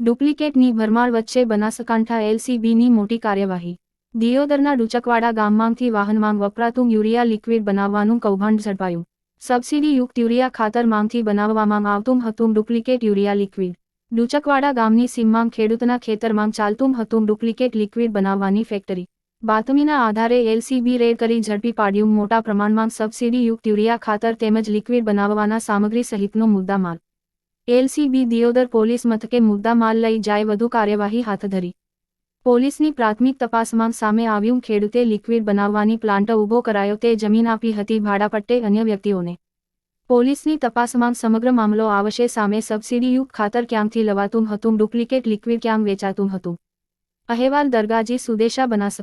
ડુપ્લિકેટની ભરમાર વચ્ચે બનાસકાંઠા એલસીબીની મોટી કાર્યવાહી. દિયોદરના ડુચકવાડા ગામમાંથી વાહનમાં વપરાતું યુરિયા લિક્વિડ બનાવવાનું કૌભાંડ ઝડપાયું. સબસિડીયુક્ત યુરિયા ખાતર માંગથી બનાવવામાં આવતું હતું ડુપ્લિકેટ યુરિયા લિક્વિડ. ડુચકવાડા ગામની સીમમાં ખેડૂતના ખેતરમાં ચાલતું હતું ડુપ્લિકેટ લિક્વિડ બનાવવાની ફેક્ટરી. બાતમીના આધારે એલસીબી રેડ કરી ઝડપી પાડ્યું. મોટા પ્રમાણમાં સબસિડીયુક્ત યુરિયા ખાતર તેમજ લિક્વિડ બનાવવાના સામગ્રી સહિતનો મુદ્દામાલ. એલસીબી દિયોદર પોલીસ મથકે મુદ્દામાલ લઈ જાય વધુ કાર્યવાહી હાથ ધરી. પોલીસની પ્રાથમિક તપાસમાં સામે આવ્યું ખેડૂતે લિક્વિડ બનાવવાની પ્લાન્ટ ઊભો કરાયો તે જમીન આપી હતી ભાડાપટ્ટે અન્ય વ્યક્તિઓને. પોલીસની તપાસમાં સમગ્ર મામલો આવશે સામે સબસિડીયુક્ત ખાતર ક્યાંકથી લવાતું હતું ડુપ્લિકેટ લિક્વિડ ક્યાંક વેચાતું હતું. અહેવાલ દરગાજી સુદેશા બનાસ